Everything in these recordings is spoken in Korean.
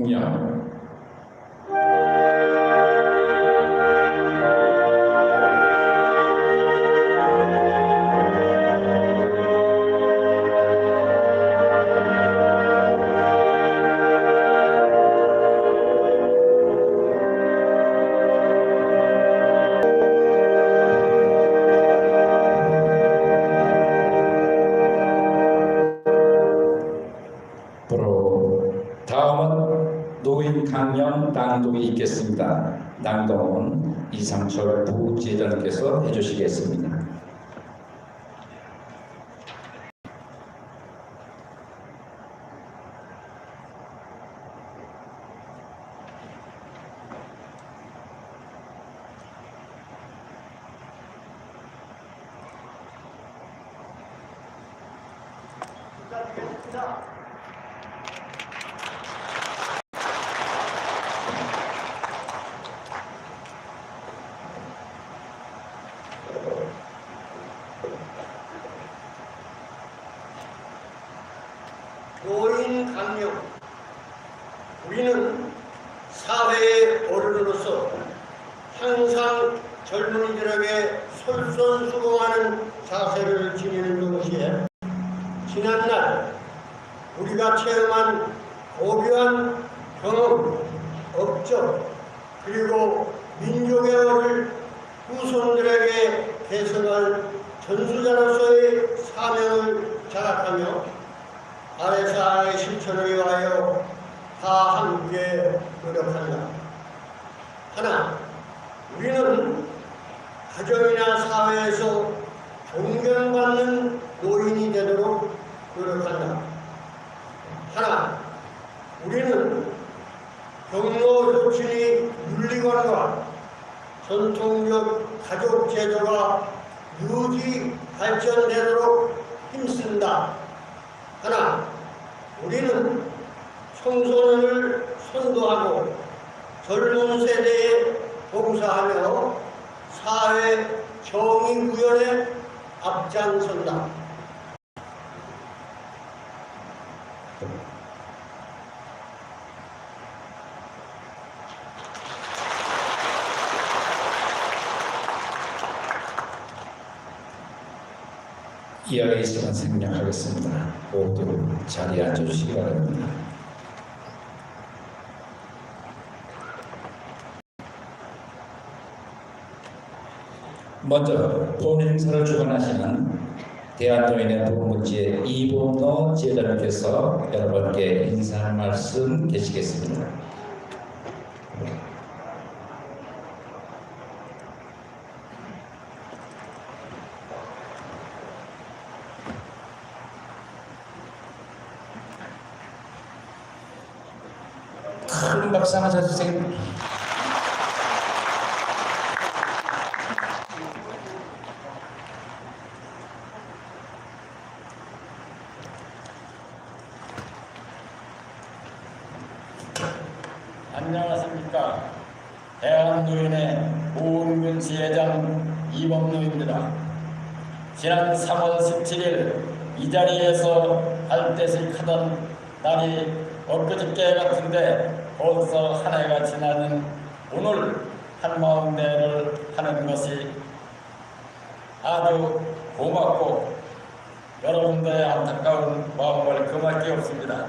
공 낭독이 있겠습니다. 낭독은 이상철 부지단께서 해주시겠습니다. 노인 강령 우리는 사회의 어른으로서 항상 젊은이들에게 솔선수범하는 자세를 지니는 동시에 지난날 우리가 체험한 고귀한 경험, 업적, 그리고 민족의 어를 후손들에게 계승할 전수자로서의 사명을 자각하며 아래사의 실천을 위하여 다 함께 노력한다. 하나, 우리는 가정이나 사회에서 존경받는 노인이 되도록 노력한다. 하나, 우리는 경로 혁신이 윤리관과 전통적 가족 제도가 유지 발전되도록 힘쓴다. 하나, 우리는 청소년을 선도하고 젊은 세대에 봉사하며 사회 정의 구현에 앞장선다. 이야기 시간 생략하겠습니다. 모두 자리에 앉아주시기 바랍니다. 먼저 본 행사를 주관하시는 대한노인의 보문지의 이봉노 지회장님께서 여러분께 인사 말씀 계시겠습니다. 큰 박수 하나 쳐주세요. 안녕하십니까. 대한노인의 보은군 지회장 이범노입니다. 지난 3월 17일 이 자리에서 할때식 하던 날이 엊그저께 같은데 벌써 한 해가 지나는 오늘 한마음대를 하는 것이 아주 고맙고 여러분들의 안타까운 마음을 금할 게 없습니다.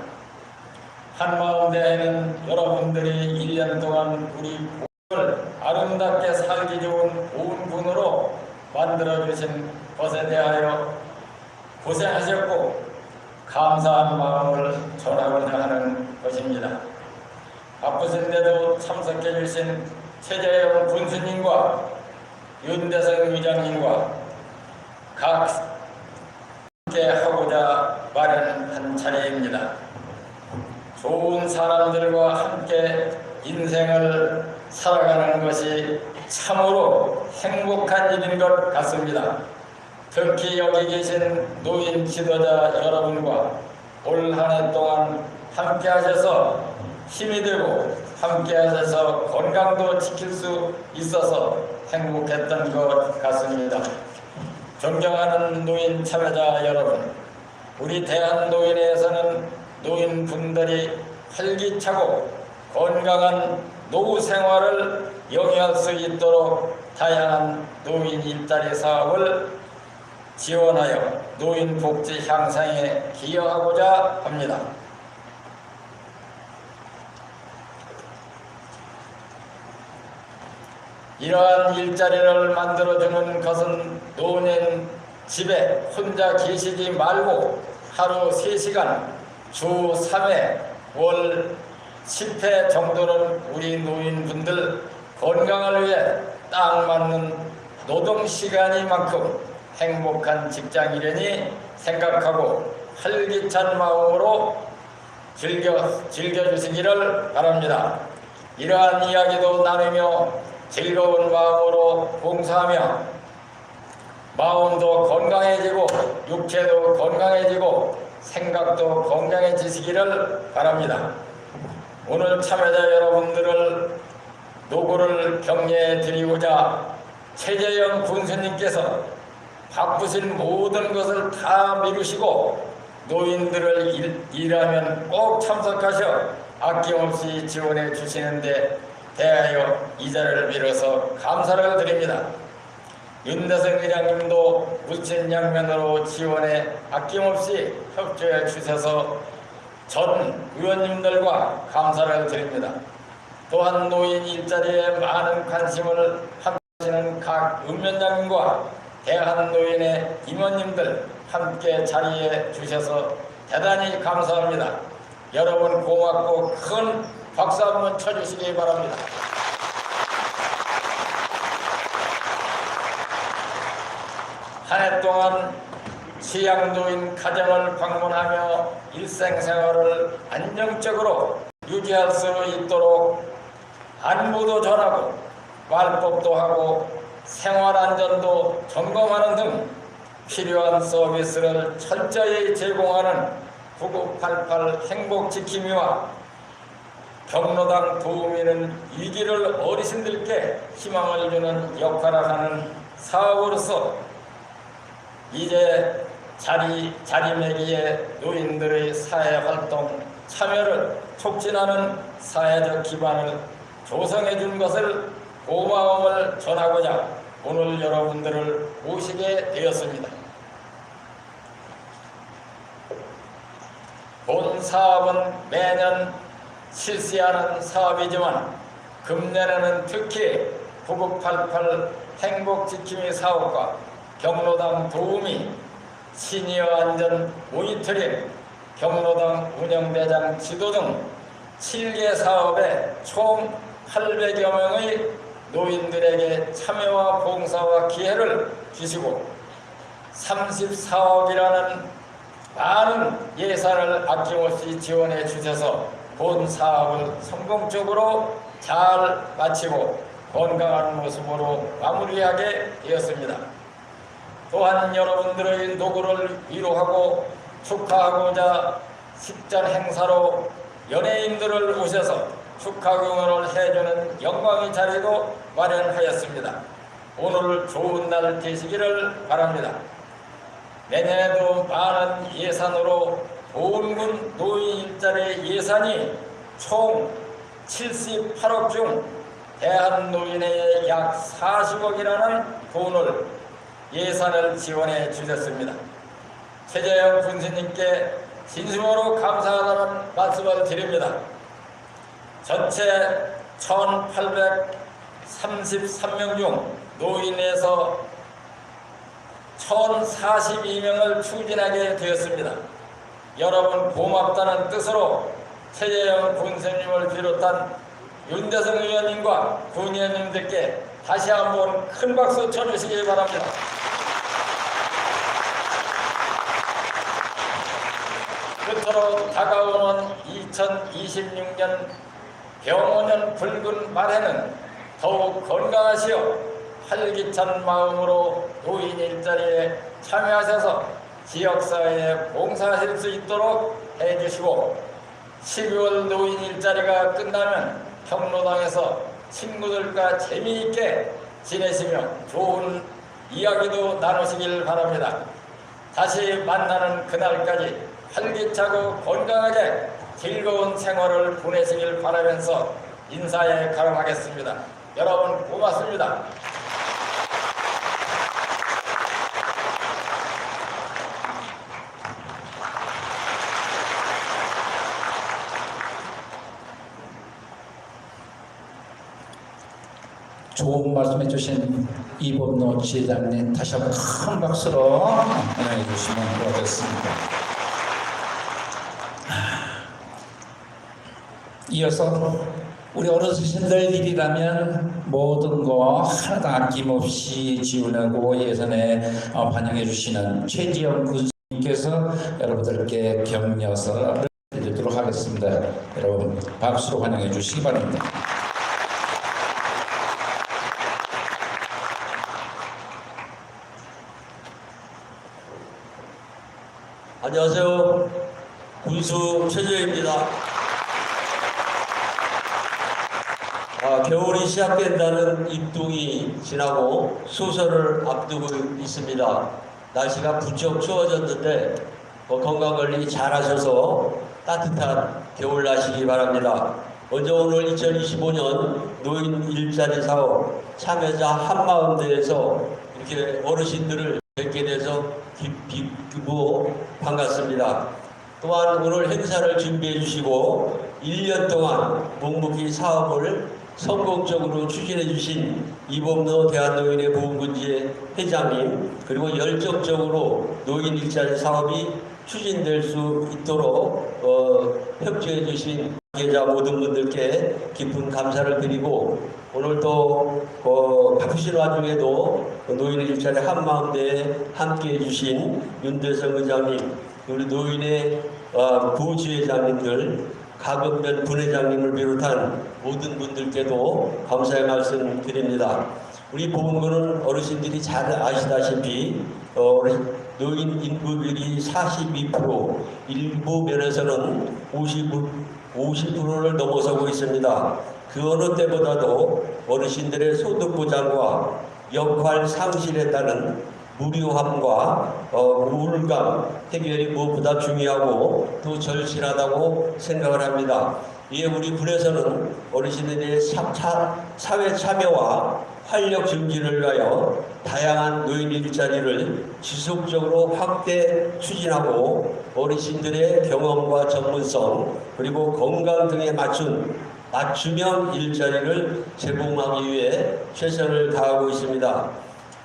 한마음대회는 여러분들이 1년 동안 우리 아름답게 살기 좋은 좋은 군으로 만들어 주신 것에 대하여 고생하셨고 감사한 마음을 전하고자 하는 것입니다. 바쁘신데도 참석해 주신 최재형 군수님과 윤대성 의장님과 각 함께 하고자 마련한 자리입니다. 좋은 사람들과 함께 인생을 살아가는 것이 참으로 행복한 일인 것 같습니다. 특히 여기 계신 노인 지도자 여러분과 올 한 해 동안 함께 하셔서 힘이 되고 함께 하셔서 건강도 지킬 수 있어서 행복했던 것 같습니다. 존경하는 노인 참여자 여러분, 우리 대한노인회에서는 노인분들이 활기차고 건강한 노후 생활을 영위할 수 있도록 다양한 노인 일자리 사업을 지원하여 노인 복지 향상에 기여하고자 합니다. 이러한 일자리를 만들어주는 것은 노년 집에 혼자 계시지 말고 하루 3시간 주 3회 월 10회 정도는 우리 노인분들 건강을 위해 딱 맞는 노동 시간이만큼 행복한 직장 일이니 생각하고 활기찬 마음으로 즐겨, 즐겨주시기를 바랍니다. 이러한 이야기도 나누며 즐거운 마음으로 봉사하며 마음도 건강해지고 육체도 건강해지고 생각도 건강해지시기를 바랍니다. 오늘 참여자 여러분들을 노고를 격려해 드리고자 최재형 군수님께서 바쁘신 모든 것을 다 미루시고 노인들을 일, 일하면 꼭 참석하셔 아낌없이 지원해 주시는데 대하여 이 자리를 빌어서 감사를 드립니다. 윤대성 회장님도 물질 양면으로 지원에 아낌없이 협조해 주셔서 전 의원님들과 감사를 드립니다. 또한 노인 일자리에 많은 관심을 하시는 각 읍면장님과 대한노인의 임원님들 함께 자리해 주셔서 대단히 감사합니다. 여러분 고맙고 큰 박수 한번 쳐주시기 바랍니다. 한 해 동안 취약노인 가정을 방문하며 일생생활을 안정적으로 유지할 수 있도록 안부도 전하고 말법도 하고 생활 안전도 점검하는 등 필요한 서비스를 철저히 제공하는 9988 행복지킴이와 경로당 도우미는 위기를 어르신들께 희망을 주는 역할을 하는 사업으로서 이제 자리, 자리매기의 노인들의 사회활동 참여를 촉진하는 사회적 기반을 조성해 준 것을 고마움을 전하고자 오늘 여러분들을 모시게 되었습니다. 본 사업은 매년 실시하는 사업이지만 금년에는 특히 9988 행복지킴이 사업과 경로당 도우미, 시니어 안전 모니터링, 경로당 운영대장 지도 등 7개 사업에 총 800여 명의 노인들에게 참여와 봉사와 기회를 주시고 34억이라는 많은 예산을 아낌없이 지원해 주셔서 본 사업을 성공적으로 잘 마치고 건강한 모습으로 마무리하게 되었습니다. 또한 여러분들의 노고를 위로하고 축하하고자 식전 행사로 연예인들을 오셔서 축하 공연을 해주는 영광의 자리도 마련하였습니다. 오늘 좋은 날 되시기를 바랍니다. 내년에도 많은 예산으로 보훈군 노인 일자리 예산이 총 78억 중 대한노인회에 약 40억이라는 돈을 예산을 지원해 주셨습니다. 최재형 군수님께 진심으로 감사하다는 말씀을 드립니다. 전체 1,833명 중 노인에서 1,042명을 추진하게 되었습니다. 여러분 고맙다는 뜻으로 최재형 군수님을 비롯한 윤대성 의원님과 군의원님들께 다시 한번 큰 박수 쳐주시기 바랍니다. 끝으로 다가오는 2026년 병원년 붉은 말에는 더욱 건강하시어 활기찬 마음으로 노인 일자리에 참여하셔서 지역사회에 봉사하실 수 있도록 해주시고 12월 노인 일자리가 끝나면 경로당에서 친구들과 재미있게 지내시며 좋은 이야기도 나누시길 바랍니다. 다시 만나는 그날까지 활기차고 건강하게 즐거운 생활을 보내시길 바라면서 인사에 가름하겠습니다. 여러분 고맙습니다. 좋은 말씀해 주신 이범노 지회장님 다시 한번 큰 박수로 환영해 주시면 고맙겠습니다. 이어서 우리 어르신들 일이라면 모든 거 하나도 아낌없이 지원하고 예산에 어, 반영해 주시는 최지영 군수님께서 여러분들께 격려서를 드리도록 하겠습니다. 여러분 박수로 환영해 주시기 바랍니다. 안녕하세요. 군수 최재입니다. 아, 겨울이 시작된다는 입동이 지나고 수설을 앞두고 있습니다. 날씨가 부쩍 추워졌는데 어, 건강 관리 잘 하셔서 따뜻한 겨울 나시기 바랍니다. 먼저 오늘 2025년 노인 일자리 사업 참여자 한마음대에서 이렇게 어르신들을 뵙게 돼서 기쁘고 반갑습니다. 또한 오늘 행사를 준비해 주시고 1년 동안 묵묵히 사업을 성공적으로 추진해 주신 이범노 대한노인의 보훈군지회 회장님 그리고 열정적으로 노인 일자리 사업이 추진될 수 있도록 어, 협조해 주신 관계자 모든 분들께 깊은 감사를 드리고 오늘 또 어, 바쁘신 와중에도 노인 일자리 한마음대에 함께해 주신 윤대성 의장님 우리 노인의 어, 부지회장님들 가급면 분회장님을 비롯한 모든 분들께도 감사의 말씀 드립니다. 우리 보건구는 어르신들이 잘 아시다시피 어, 노인 인구 비율이 42% 일부 면에서는 50, 50%를 넘어서고 있습니다. 그 어느 때보다도 어르신들의 소득 보장과 역할 상실에 따른 무료함과 어, 우울감 해결이 무엇보다 중요하고 또 절실하다고 생각을 합니다. 이에 우리 군에서는 어르신들의 사, 차, 사회 참여와 활력 증진을 위하여 다양한 노인 일자리를 지속적으로 확대 추진하고 어르신들의 경험과 전문성 그리고 건강 등에 맞춘 맞춤형 일자리를 제공하기 위해 최선을 다하고 있습니다.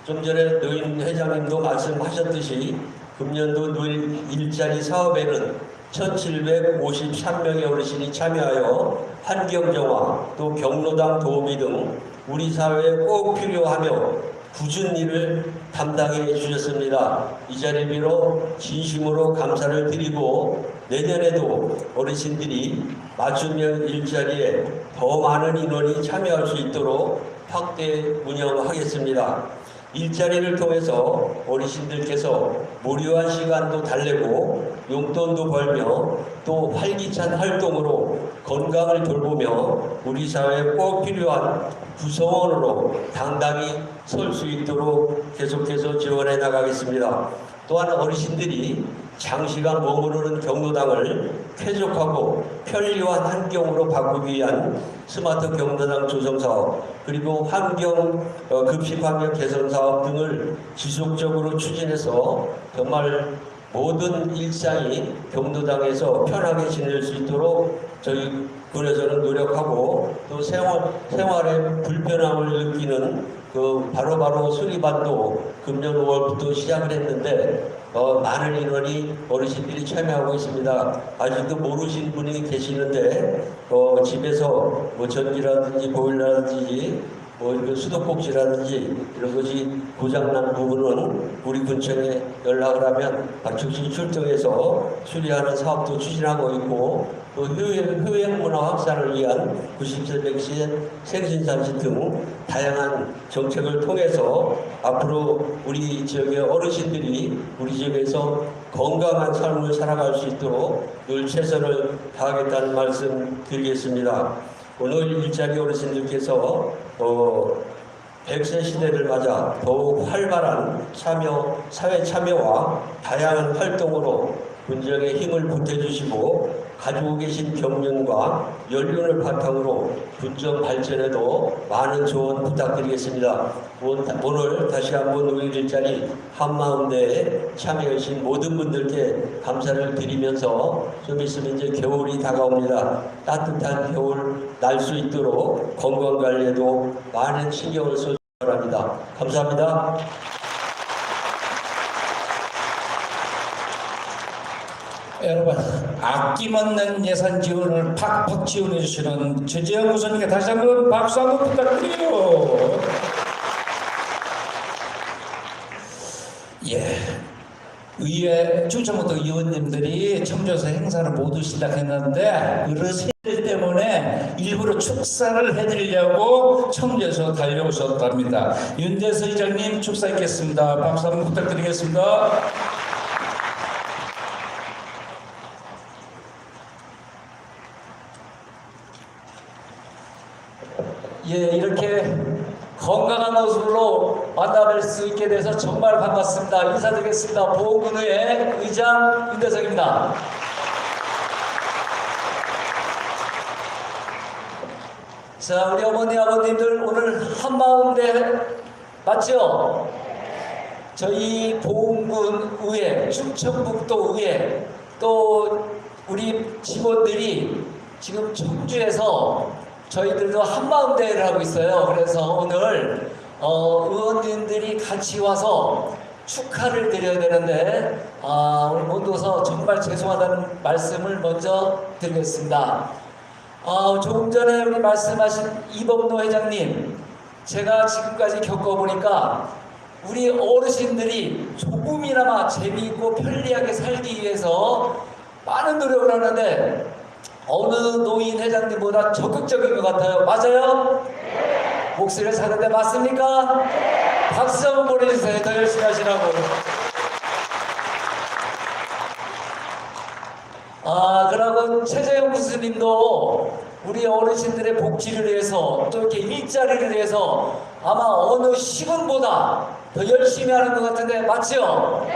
좀 전에 노인 회장님도 말씀하셨듯이 금년도 노인 일자리 사업에는 1753명의 어르신이 참여하여 환경정화 또 경로당 도우미 등 우리 사회에 꼭 필요하며 굳은 일을 담당해 주셨습니다. 이 자리 빌어 진심으로 감사를 드리고 내년에도 어르신들이 맞춤형 일자리에 더 많은 인원이 참여할 수 있도록 확대 운영하겠습니다. 일자리를 통해서 어르신들께서 무료한 시간도 달래고 용돈도 벌며 또 활기찬 활동으로 건강을 돌보며 우리 사회에 꼭 필요한 구성원으로 당당히 설 수 있도록 계속해서 지원해 나가겠습니다. 또한 어르신들이 장시간 머무르는 경로당을 쾌적하고 편리한 환경으로 바꾸기 위한 스마트 경로당 조성 사업 그리고 환경 어, 급식 환경 개선 사업 등을 지속적으로 추진해서 정말 모든 일상이 경로당에서 편하게 지낼 수 있도록 저희 군에서는 노력하고 또 생활, 생활의 불편함을 느끼는 그 바로바로 수리반도 금년 5월부터 시작을 했는데 어, 많은 인원이 어르신들이 참여하고 있습니다. 아직도 모르신 분이 계시는데 어, 집에서 뭐 전기라든지 보일러라든지 뭐 수도꼭지라든지 이런 것이 고장난 부분은 우리 군청에 연락을 하면 즉시 출동해서 수리하는 사업도 추진하고 있고 또 효행, 효행 문화 확산을 위한 90세, 100세 생신잔치 등 다양한 정책을 통해서 앞으로 우리 지역의 어르신들이 우리 지역에서 건강한 삶을 살아갈 수 있도록 늘 최선을 다하겠다는 말씀 드리겠습니다. 오늘 일자리 어르신들께서 어, 100세 시대를 맞아 더욱 활발한 참여, 사회 참여와 다양한 활동으로 군정에 힘을 보태주시고 가지고 계신 경륜과 연륜을 바탕으로 군정 발전에도 많은 조언 부탁드리겠습니다. 오늘 다시 한번 우리 일자리 한마음대에 참여해주신 모든 분들께 감사를 드리면서 좀 있으면 이제 겨울이 다가옵니다. 따뜻한 겨울 날 수 있도록 건강 관리에도 많은 신경을 써 주시기 바랍니다. 감사합니다. 여러분 아낌없는 예산 지원을 팍팍 지원해 주시는 최재형 우선님께 다시 한번 박수 한번 부탁드려요. 예. 의회 충청부도 의원님들이 청주에서 행사를 모두 시작했는데 어르신들 때문에 일부러 축사를 해드리려고 청주에서 달려오셨답니다. 윤대서 의장님 축사 있겠습니다. 박수 한번 부탁드리겠습니다. 예, 이렇게 건강한 모습으로 만나뵐 수 있게 돼서 정말 반갑습니다. 인사드리겠습니다. 보건의회 의장 윤대석입니다. 자, 우리 어머니 아버님들 오늘 한마음대 맞죠? 저희 보은군 의회, 충청북도 의회, 또 우리 직원들이 지금 청주에서 저희들도 한마음 대회를 하고 있어요. 그래서 오늘 어, 의원님들이 같이 와서 축하를 드려야 되는데 아, 오늘 못 와서 정말 죄송하다는 말씀을 먼저 드리겠습니다. 아, 조금 전에 우리 말씀하신 이범노 회장님, 제가 지금까지 겪어보니까 우리 어르신들이 조금이나마 재미있고 편리하게 살기 위해서 많은 노력을 하는데 어느 노인 회장님보다 적극적인 것 같아요. 맞아요? 목소리를 사는데 맞습니까? 박수 한번 보내주세요. 더 열심히 하시라고. 아, 그러면 최재형 교수님도 우리 어르신들의 복지를 위해서 또 이렇게 일자리를 위해서 아마 어느 시군보다 더 열심히 하는 것 같은데 맞죠?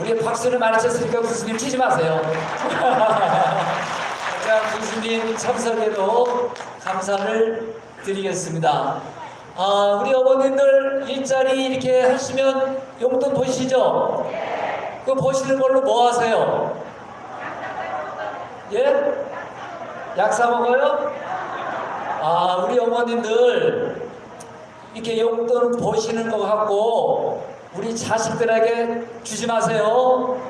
우리 박수를 많이 쳤으니까 교수님 치지 마세요. 자, 교수님 참석에도 감사를 드리겠습니다. 아, 우리 어머님들 일자리 이렇게 하시면 용돈 보시죠? 그 보시는 걸로 뭐 하세요? 예? 약 사 먹어요? 아, 우리 어머님들 이렇게 용돈 보시는 거 갖고 우리 자식들에게 주지 마세요.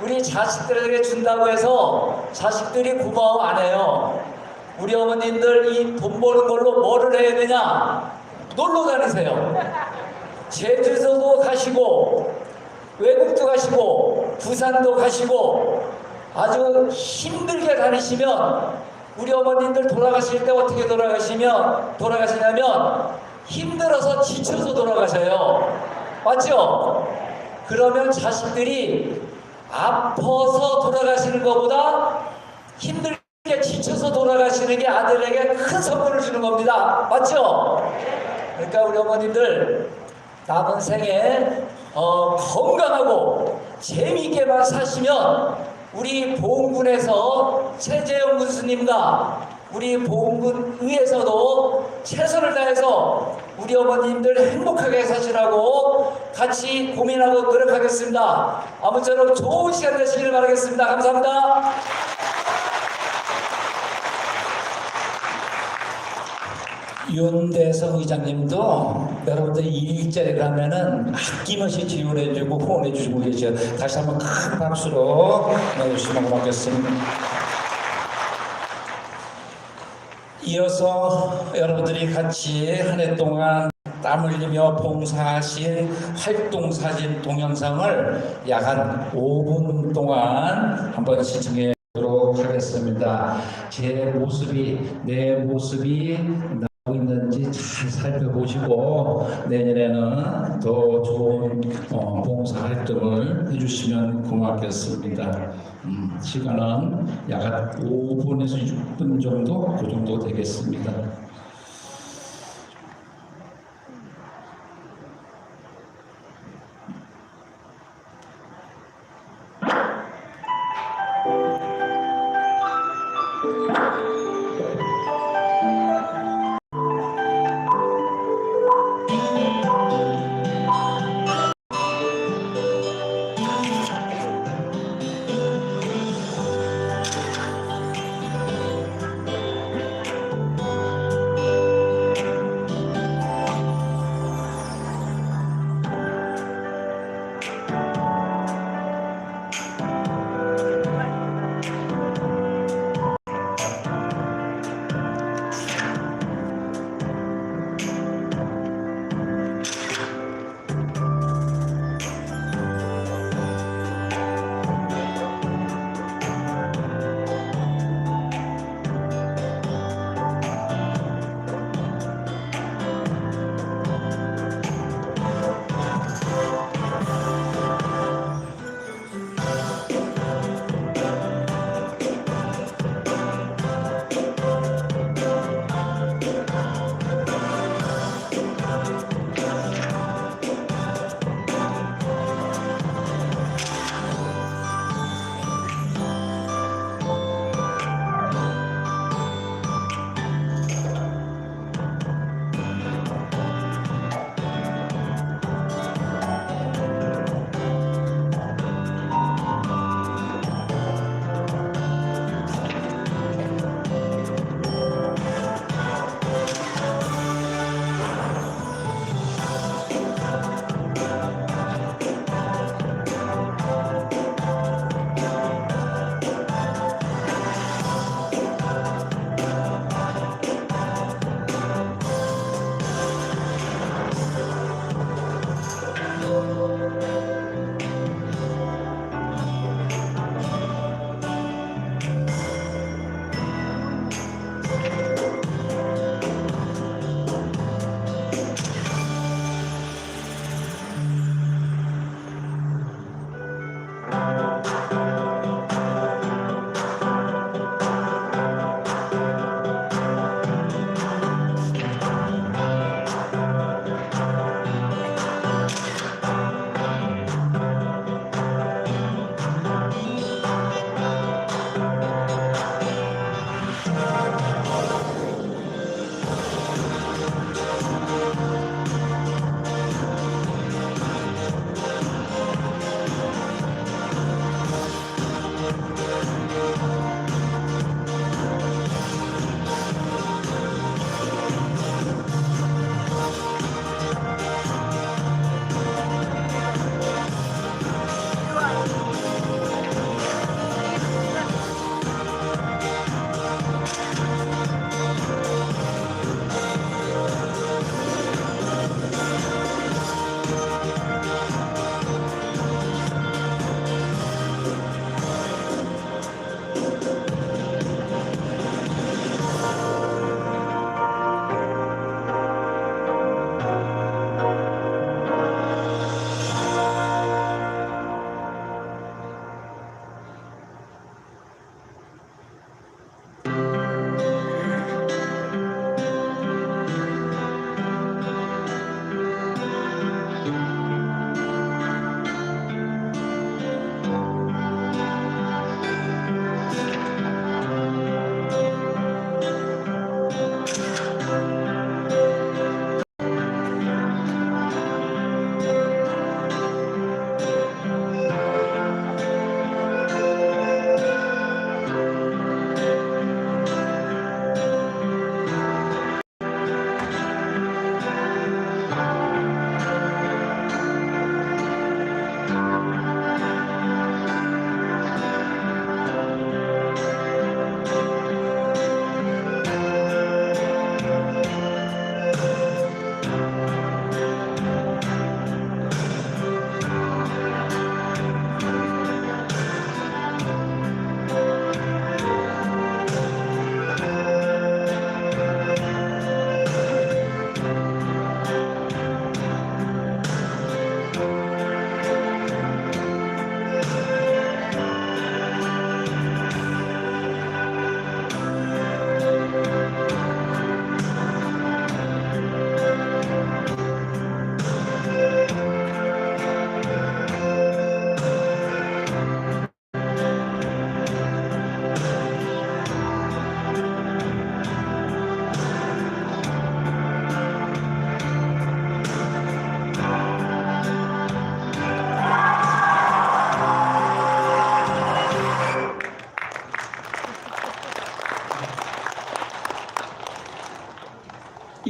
우리 자식들에게 준다고 해서 자식들이 고마워 안 해요. 우리 어머님들 이 돈 버는 걸로 뭐를 해야 되냐? 놀러 다니세요. 제주도도 가시고 외국도 가시고 부산도 가시고 아주 힘들게 다니시면 우리 어머님들 돌아가실 때 어떻게 돌아가시면 돌아가시냐면 힘들어서 지쳐서 돌아가셔요. 맞죠? 그러면 자식들이 아파서 돌아가시는 것보다 힘들게 지쳐서 돌아가시는 게 아들에게 큰 선물을 주는 겁니다. 맞죠? 그러니까 우리 어머님들 남은 생에 어, 건강하고 재미있게만 사시면 우리 보험군에서 최재형 군수님과 우리 보험군 의에서도 최선을 다해서 우리 어머님들 행복하게 사시라고 같이 고민하고 노력하겠습니다. 아무쪼록 좋은 시간 되시길 바라겠습니다. 감사합니다. 윤대성 의장님도 여러분들 일자리를 하면은 아낌없이 지원해주고 후원해주고 계셔. 다시 한번 큰 박수로 내주시면 고맙겠습니다. 이어서 여러분들이 같이 한 해 동안 땀 흘리며 봉사하신 활동 사진 동영상을 약 한 5분 동안 한번 시청해 보도록 하겠습니다. 제 모습이 내 모습이 나오고 있는지 잘 살펴보시고 내년에는 더 좋은 어, 봉사 활동을 해주시면 고맙겠습니다. 음, 시간은 약한 5분에서 6분 정도 그 정도 되겠습니다.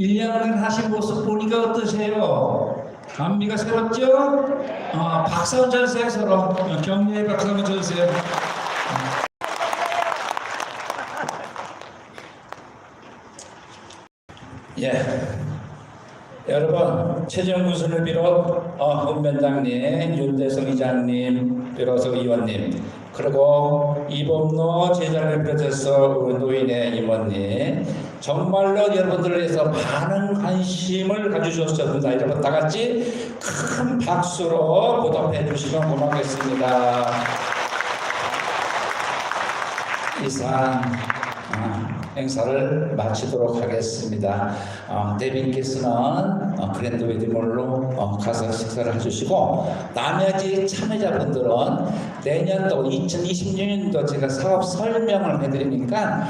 1년간 하신 모습 보니까 어떠세요? 감미가 새롭죠? 어, 박수 한번 쳐주세요 서로 어, 격려의 박수 한번 쳐주세요 예. 여러분 최정 군수를 비롯 어, 헌변장님, 윤대성 이장님, 비로소 의원님, 그리고 이범노 제자를 비롯해서 우리 노인의 임원님, 정말로 여러분들을 위해서 많은 관심을 가져주셨습니다. 여러분 다 같이 큰 박수로 보답해 주시면 고맙겠습니다. 이상 어, 행사를 마치도록 하겠습니다. 어, 대빈께서는 어, 그랜드 웨딩홀로 어, 가서 식사를 해주시고 나머지 참여자분들은 내년도 2026년도 제가 사업 설명을 해드리니까